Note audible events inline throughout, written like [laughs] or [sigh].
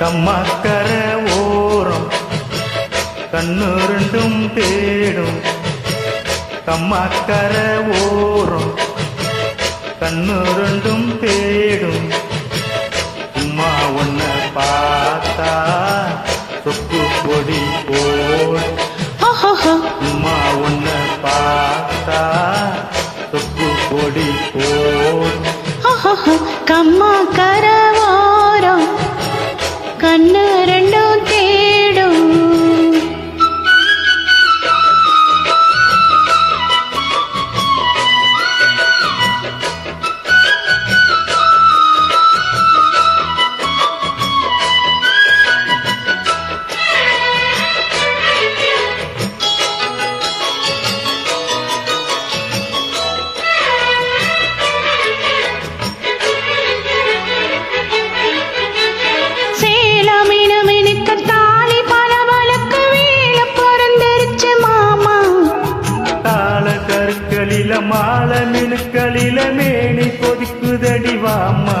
கம்மாக்கர ஓரம். கண்ணு ரெண்டும் தேடும். கம்மாக்கர ஓரம். கண்ணு ரெண்டும் தேடும். சும்மா ஒன்ன பார்த்தா சொக்கு பொடி ஓஹோஹோ சும்மா ஒன்ன பார்த்தா சொக்கு பொடி ஓஹோஹோ கம்மா கரவோரம் கண்ணு வாமா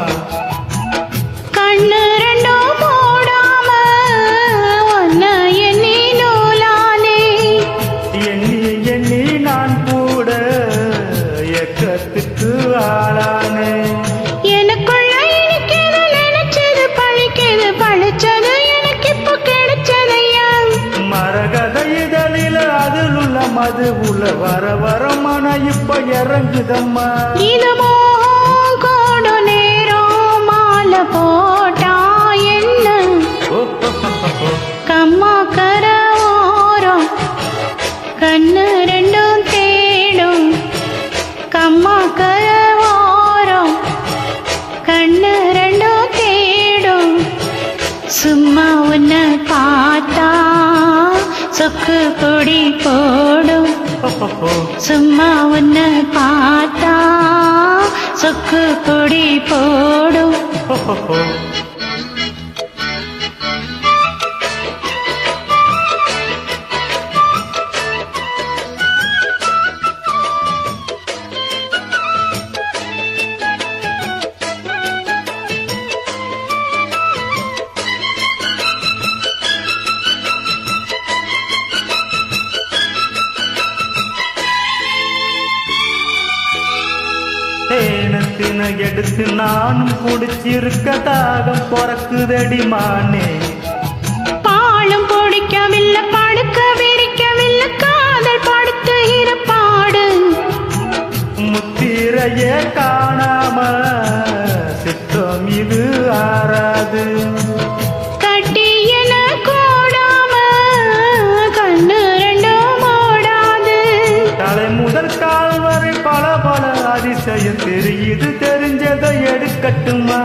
கண்ணு ரெண்டும் மூடாம ஒன்ன எண்ணி நூலானே. எண்ணி எண்ணி நான் கூட எக்கத்துக்கு ஆளானே. எனக்குள்ள இனிக்குது நினைச்சது பழிக்குது பழிச்சது எனக்கு இப்போ கிடைச்சதையா மரகத இதழில அதில் உள்ள மது உள்ள வர வர மன இப்ப இறங்குதம்மா. இது போட்டா என்ன கம்மா கர ஓரம் கண்ணு ரெண்டும் தேடும். கம்மா கர ஓரம் கண்ணு ரெண்டும் தேடும். சும்மா உன்னை பார்த்தா சொக்கு பொடி போடும். சும்மா உன்னை பார்த்தா சொக்கு பொடி போடும். [laughs] oh, oh. தேனத்தின எடுத்து நானும் குடிச்சிருக்க தாகம் பிறக்குதடி மானே. பாலும் பொடிக்கவில்லை படுக்க விரிக்கவில்லை காதல் படுத்து இருப்பாடு முத்திரையே காணாம சித்தம் இது ஆறாது. தெரியுது தெரிஞ்சதை எடுக்கட்டுமா?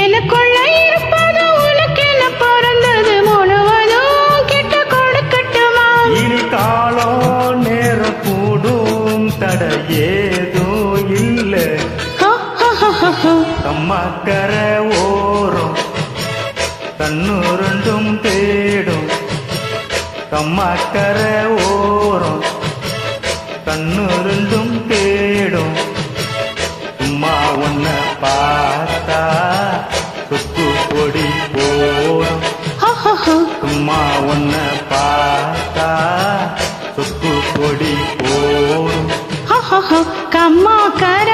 எனக்குள்ள இருப்பது உனக்கு என்ன பிறந்தது முழுவதும் கிட்ட கொடுக்கட்டுமா? இனி காலம் நேரம் கூடும் தட ஏதும் இல்லை. கம்மாக்கர ஓரம் கண்ணு ரெண்டும் தேடும். கம்மாக்கர ஓரம் கண்ணு கம்மா கர